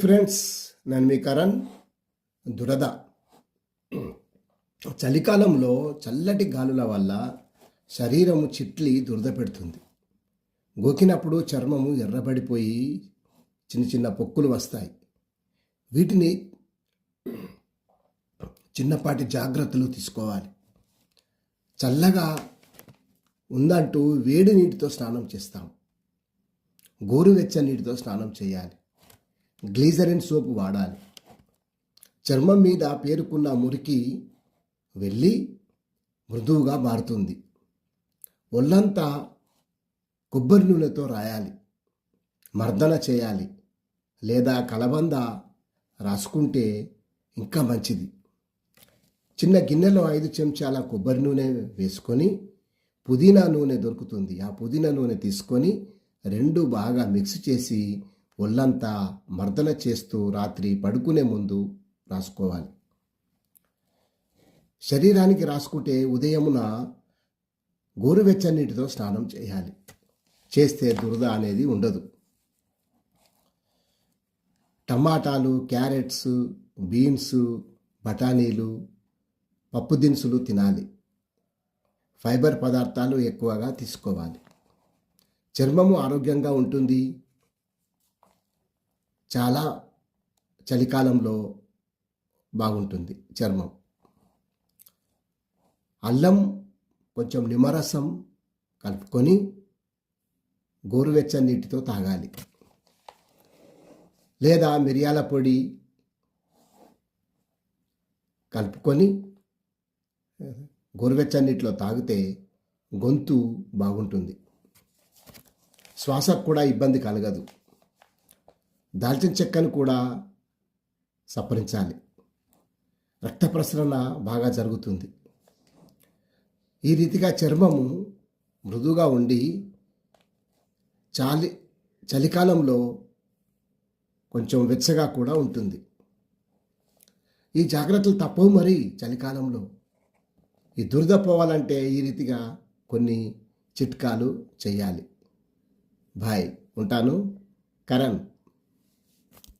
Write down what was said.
Friends నేను మీ కరణ్ దురద చలికాలంలో చల్లటి గాలుల వల్ల శరీరము చిట్లి దురద పెడుతుంది. గోకినప్పుడు చర్మము ఎర్రబడిపోయి చిన్న చిన్న పొక్కులు వస్తాయి. వీటిని చిన్నపాటి జాగ్రత్తలు తీసుకోవాలి. చల్లగా ఉందంటూ వేడి నీటితో స్నానం చేస్తాం. గోరువెచ్చ నీటితో స్నానం చేయాలి. గ్లీజరిన్ సోపు వాడాలి. చర్మం మీద పేరుకున్న మురికి వెళ్ళి మృదువుగా మారుతుంది. ఒళ్ళంతా కొబ్బరి నూనెతో రాయాలి. మర్దన చేయాలి. లేదా కలబంద రాసుకుంటే ఇంకా మంచిది. చిన్న గిన్నెలో ఐదు చెంచాల కొబ్బరి నూనె వేసుకొని పుదీనా నూనె దొరుకుతుంది. ఆ పుదీనా నూనె తీసుకొని రెండు బాగా మిక్స్ చేసి ఒళ్ళంతా మర్దన చేస్తూ రాత్రి పడుకునే ముందు రాసుకోవాలి. శరీరానికి రాసుకుంటే ఉదయమున గోరువెచ్చని నీటితో స్నానం చేయాలి. చేస్తే దురద అనేది ఉండదు. టమాటాలు క్యారెట్స్ బీన్స్ బఠానీలు పప్పు దినుసులు తినాలి. ఫైబర్ పదార్థాలు ఎక్కువగా తీసుకోవాలి. చర్మము ఆరోగ్యంగా ఉంటుంది. చాలా చలికాలంలో బాగుంటుంది చర్మం. అల్లం కొంచెం నిమ్మరసం కలుపుకొని గోరువెచ్చని నీటితో తాగాలి. లేదా మిరియాల పొడి కలుపుకొని గోరువెచ్చని నీటిలో తాగితే గొంతు బాగుంటుంది. శ్వాసకు కూడా ఇబ్బంది కలగదు. దాల్చిన చెక్కను కూడా సప్పరించాలి రక్త ప్రసరణ బాగా జరుగుతుంది. ఈ రీతిగా చర్మము మృదువుగా ఉండి చాలి చలికాలంలో కొంచెం వెచ్చగా కూడా ఉంటుంది. ఈ జాగ్రత్తలు తప్పవు మరి చలికాలంలో. ఈ దురద పోవాలంటే ఈ రీతిగా కొన్ని చిట్కాలు చేయాలి. బాయ్. ఉంటాను. కరణ్.